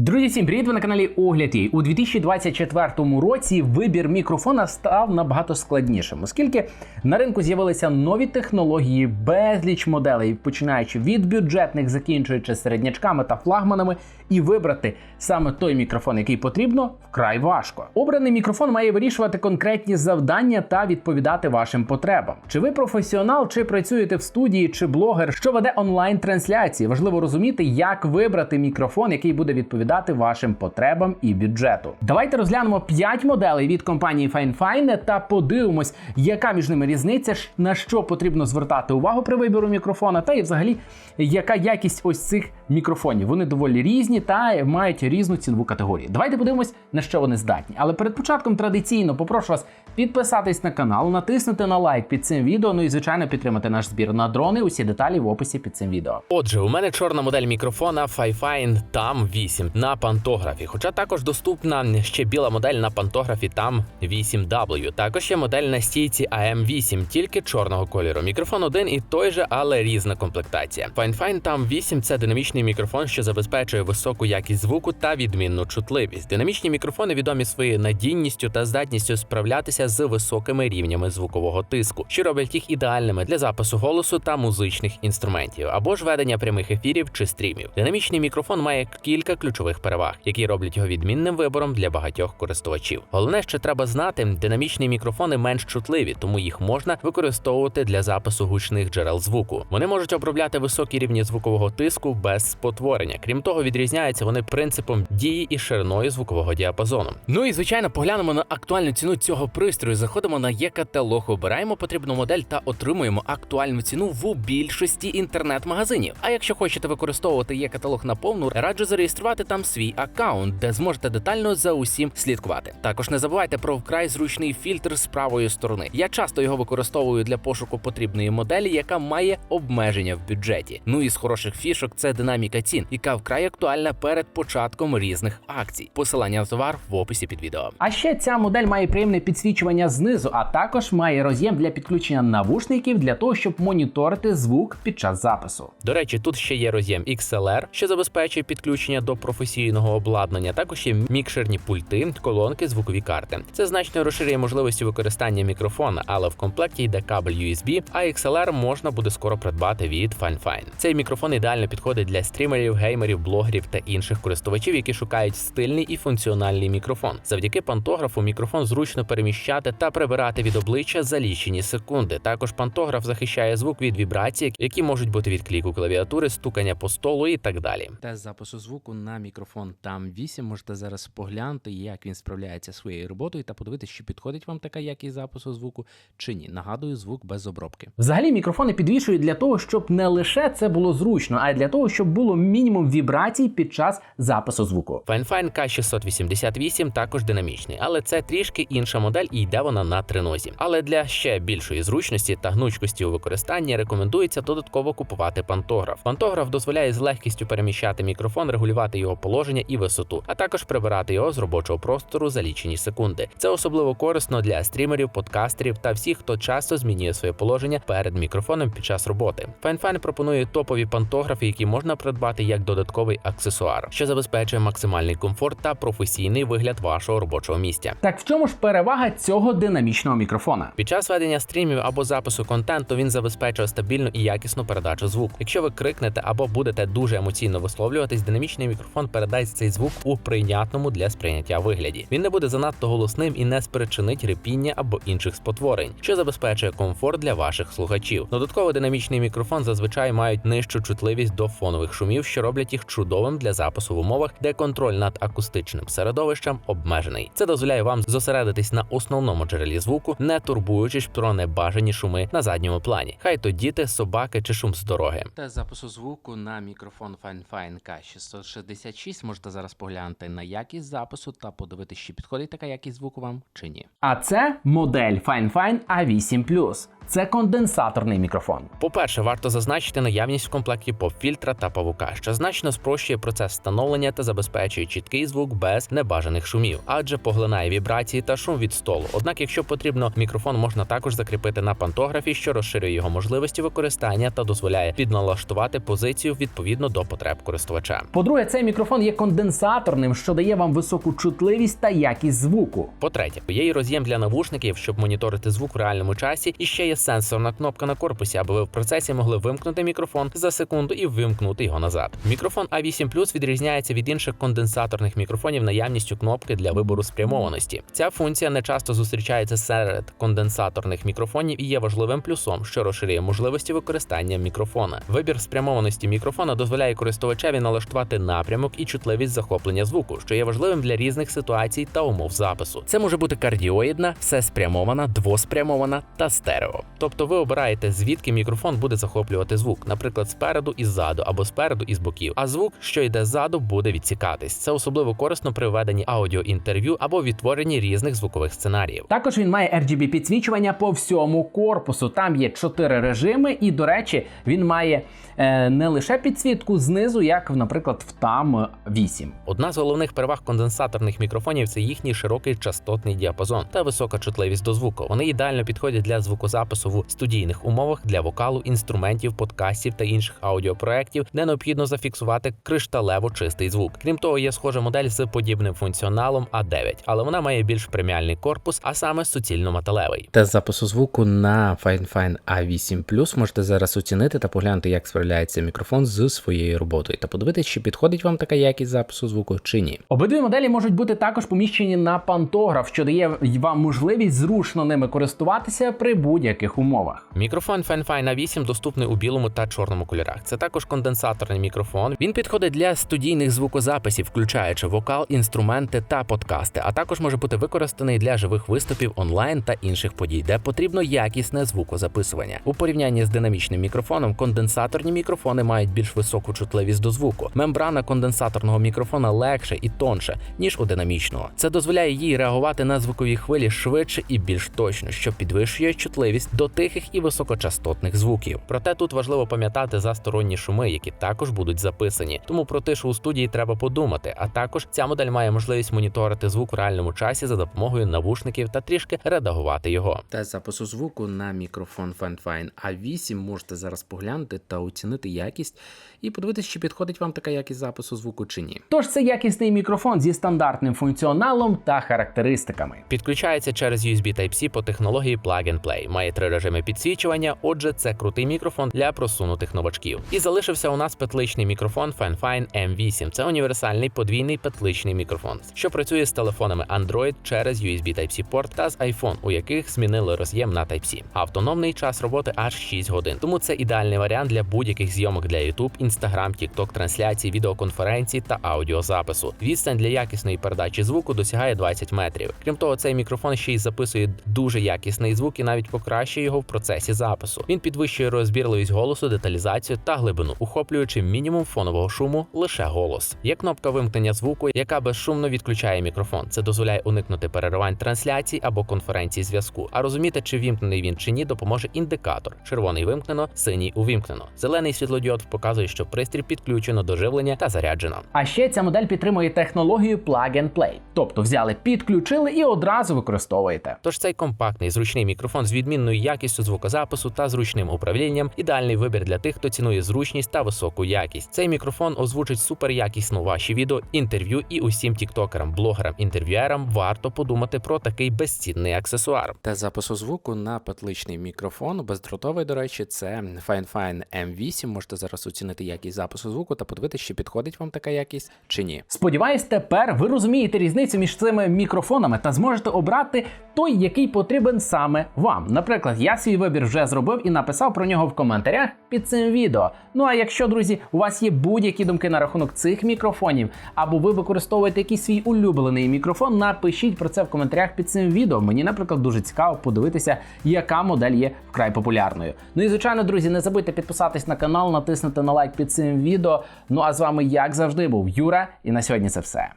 Друзі, всім привіт! Ви на каналі Огляд Єй. У 2024 році вибір мікрофона став набагато складнішим, оскільки на ринку з'явилися нові технології, безліч моделей, починаючи від бюджетних, закінчуючи середнячками та флагманами, і вибрати саме той мікрофон, який потрібно, вкрай важко. Обраний мікрофон має вирішувати конкретні завдання та відповідати вашим потребам. Чи ви професіонал, чи працюєте в студії, чи блогер, що веде онлайн-трансляції? Важливо розуміти, як вибрати мікрофон, який буде відповідати вашим потребам і бюджету. Давайте розглянемо 5 моделей від компанії FineFine та подивимось, яка між ними різниця, на що потрібно звертати увагу при вибору мікрофона, та і взагалі яка якість ось цих мікрофонів. Вони доволі різні та мають різну цінову категорію. Давайте подивимось, на що вони здатні. Але перед початком традиційно попрошу вас підписатись на канал, натиснути на лайк під цим відео. Ну і звичайно підтримати наш збір на дрони. Усі деталі в описі під цим відео. Отже, у мене чорна модель мікрофона Fifine TAM 8 на пантографі, хоча також доступна ще біла модель на пантографі TAM 8W. Також є модель на стійці AM8, тільки чорного кольору. Мікрофон один і той же, але різна комплектація. Fifine TAM 8 це динамічний мікрофон, що забезпечує високу якість звуку та відмінну чутливість. Динамічні мікрофони відомі своєю надійністю та здатністю справлятися з високими рівнями звукового тиску, що роблять їх ідеальними для запису голосу та музичних інструментів або ж ведення прямих ефірів чи стрімів. Динамічний мікрофон має кілька ключових переваг, які роблять його відмінним вибором для багатьох користувачів. Головне, що треба знати, динамічні мікрофони менш чутливі, тому їх можна використовувати для запису гучних джерел звуку. Вони можуть обробляти високі рівні звукового тиску без спотворення. Крім того, відрізняються вони принципом дії і шириною звукового діапазону. Ну і звичайно, поглянемо на актуальну ціну цього пристрою. Заходимо на є-каталог, обираємо потрібну модель та отримуємо актуальну ціну в більшості інтернет-магазинів. А якщо хочете використовувати є-каталог наповну, раджу зареєструвати там свій аккаунт, де зможете детально за усім слідкувати. Також не забувайте про вкрай зручний фільтр з правої сторони. Я часто його використовую для пошуку потрібної моделі, яка має обмеження в бюджеті. Ну і з хороших фішок це динаміка цін, яка вкрай актуальна перед початком різних акцій. Посилання на товар в описі під відео. А ще ця модель має приємне підсвічування знизу, а також має роз'єм для підключення навушників для того, щоб моніторити звук під час запису. До речі, тут ще є роз'єм XLR, що забезпечує підключення до професійного обладнання. Також є мікшерні пульти, колонки, звукові карти. Це значно розширює можливості використання мікрофона, але в комплекті йде кабель USB, а XLR можна буде скоро придбати від FineFine. Цей мікрофон ідеально підходить для стрімерів, геймерів, блогерів та інших користувачів, які шукають стильний і функціональний мікрофон. Завдяки пантографу мікрофон зручно переміщати та прибирати від обличчя за лічені секунди. Також пантограф захищає звук від вібрацій, які можуть бути від кліку клавіатури, стукання по столу і так далі. Тест запису звуку на мікрофон там 8. Можете зараз поглянути, як він справляється своєю роботою, та подивитися, чи підходить вам така якість запису звуку чи ні. Нагадую, звук без обробки. Взагалі мікрофони підвішують для того, щоб не лише це було зручно, а й для того, щоб було мінімум вібрацій під час запису звуку. FineFine K688 також динамічний, але це трішки інша модель і йде вона на тринозі. Але для ще більшої зручності та гнучкості у використанні рекомендується додатково купувати пантограф. Пантограф дозволяє з легкістю переміщати мікрофон, регулювати його положення і висоту, а також прибирати його з робочого простору за лічені секунди. Це особливо корисно для стрімерів, подкастерів та всіх, хто часто змінює своє положення перед мікрофоном під час роботи. FineFine пропонує топові пантографи, які можна придбати як додатковий аксесуар, що забезпечує максимальний комфорт та професійний вигляд вашого робочого місця. Так в чому ж перевага цього динамічного мікрофона? Під час ведення стрімів або запису контенту він забезпечує стабільну і якісну передачу звуку. Якщо ви крикнете або будете дуже емоційно висловлюватись, динамічний мікрофон передасть цей звук у прийнятному для сприйняття вигляді. Він не буде занадто голосним і не спричинить репіння або інших спотворень, що забезпечує комфорт для ваших слухачів. Додатково динамічний мікрофон зазвичай мають нижчу чутливість до фонових шумів, що роблять їх чудовим для запису в умовах, де контроль над акустичним середовищем обмежений. Це дозволяє вам зосередитись на основному джерелі звуку, не турбуючись про небажані шуми на задньому плані. Хай то діти, собаки чи шум з дороги. Тест запису звуку на мікрофон FineFine K666 можете зараз поглянути на якість запису та подивитися, чи підходить така якість звуку вам чи ні. А це модель FineFine A8 Plus. Це конденсаторний мікрофон. По-перше, варто зазначити наявність в комплекті поп-фільтра та павука, що значно спрощує процес встановлення та забезпечує чіткий звук без небажаних шумів, адже поглинає вібрації та шум від столу. Однак, якщо потрібно, мікрофон можна також закріпити на пантографі, що розширює його можливості використання та дозволяє підналаштувати позицію відповідно до потреб користувача. По-друге, цей мікрофон є конденсаторним, що дає вам високу чутливість та якість звуку. По-третє, є і роз'єм для навушників, щоб моніторити звук в реальному часі, і ще є сенсорна кнопка на корпусі, аби ви в процесі могли вимкнути мікрофон за секунду і вимкнути його назад. Мікрофон A8 Plus відрізняється від інших конденсаторних мікрофонів наявністю кнопки для вибору спрямованості. Ця функція не часто зустрічається серед конденсаторних мікрофонів і є важливим плюсом, що розширює можливості використання мікрофона. Вибір спрямованості мікрофона дозволяє користувачеві налаштувати напрямок і чутливість захоплення звуку, що є важливим для різних ситуацій та умов запису. Це може бути кардіоїдна, всеспрямована, двоспрямована та стерео. Тобто ви обираєте, звідки мікрофон буде захоплювати звук, наприклад, спереду і ззаду або спереду і з боків. А звук, що йде ззаду, буде відсікатись. Це особливо корисно при веденні аудіоінтерв'ю або відтворенні різних звукових сценаріїв. Також він має RGB підсвічування по всьому корпусу. Там є чотири режими, і, до речі, він має е, не лише підсвітку знизу, як, наприклад, в TAM 8. Одна з головних переваг конденсаторних мікрофонів це їхній широкий частотний діапазон та висока чутливість до звуку. Вони ідеально підходять для звукозапису в студійних умовах для вокалу, інструментів, подкастів та інших аудіопроєктів, де необхідно зафіксувати кришталево чистий звук. Крім того, є схожа модель з подібним функціоналом А9, але вона має більш преміальний корпус, а саме суцільно-металевий. Тест запису звуку на FineFine A8 можете зараз оцінити та поглянути, як справляється мікрофон з своєю роботою, та подивитися, чи підходить вам така якість запису звуку чи ні. Обидві моделі можуть бути також поміщені на пантограф, що дає вам можливість зручно ними користуватися при будь-яких умовах. Мікрофон FineFine A8 доступний у білому та чорному кольорах. Це також конденсаторний мікрофон. Він підходить для студійних звукозаписів, включаючи вокал, інструменти та подкасти, а також може бути використаний для живих виступів онлайн та інших подій, де потрібно якісне звукозаписування. У порівнянні з динамічним мікрофоном, конденсаторні мікрофони мають більш високу чутливість до звуку. Мембрана конденсаторного мікрофона легше і тонше, ніж у динамічного. Це дозволяє їй реагувати на звукові хвилі швидше і більш точно, що підвищує чутливість до тихих і високочастотних звуків. Проте тут важливо пам'ятати за сторонні шуми, які також будуть записані. Тому про тишу у студії треба подумати. А також ця модель має можливість моніторити звук у реальному часі за допомогою навушників та трішки редагувати його. Тест запису звуку на мікрофон FineFine A8 можете зараз поглянути та оцінити якість і подивитися, чи підходить вам така якість запису звуку чи ні. Тож це якісний мікрофон зі стандартним функціоналом та характеристиками. Підключається через USB Type-C по технології Plug and Play. Має три режими підсвічування. Отже, це крутий мікрофон для просунутих новачків. І залишився у нас петличний мікрофон FineFine M8. Це універсальний подвійний петличний мікрофон, що працює з телефонами Android через USB Type-C порт та з iPhone, у яких змінили роз'єм на Type-C. Автономний час роботи аж 6 годин. Тому це ідеальний варіант для будь-яких зйомок для YouTube, Instagram, TikTok, трансляцій, відеоконференцій та аудіозапису. Відстань для якісної передачі звуку досягає 20 метрів. Крім того, цей мікрофон ще й записує дуже якісний звук і навіть покращує його в процесі запису. Він підвищує розбірливість голосу, деталізацію та глибину, ухоплюючи мінімум фонового шуму лише голос. Є кнопка вимкнення звуку, яка безшумно відключає мікрофон. Це дозволяє уникнути переривань трансляцій або конференцій зв'язку. А розуміти, чи вімкнений він чи ні, допоможе індикатор: червоний вимкнено, синій увімкнено. Зелений світлодіод показує, що пристрій підключено до живлення та заряджено. А ще ця модель підтримує технологію Plug and Play. Тобто взяли, підключили і одразу використовуєте. Тож цей компактний зручний мікрофон з відмінною якістю звукозапису та зручним управлінням ідеальний вибір для тих, хто цінує зручність та високу якість. Цей мікрофон озвучить суперякісно ваші відео, інтерв'ю і усім тіктокерам, блогерам, інтерв'юерам варто подумати про такий безцінний аксесуар. Тест запису звуку на петличний мікрофон, бездротовий, до речі, це FineFine M8. Можете зараз оцінити якість запису звуку та подивитися, чи підходить вам така якість чи ні. Сподіваюсь, тепер ви розумієте різницю між цими мікрофонами та зможете обрати той, який потрібен саме вам. Наприклад, я свій вибір вже зробив і написав про нього в коментарях під цим відео. Ну а якщо, друзі, у вас є будь-які думки на рахунок цих мікрофонів, або ви використовуєте якийсь свій улюблений мікрофон, напишіть про це в коментарях під цим відео. Мені, наприклад, дуже цікаво подивитися, яка модель є вкрай популярною. Ну і звичайно, друзі, не забудьте підписатись на канал, натиснути на лайк під цим відео. Ну а з вами, як завжди, був Юра, і на сьогодні це все.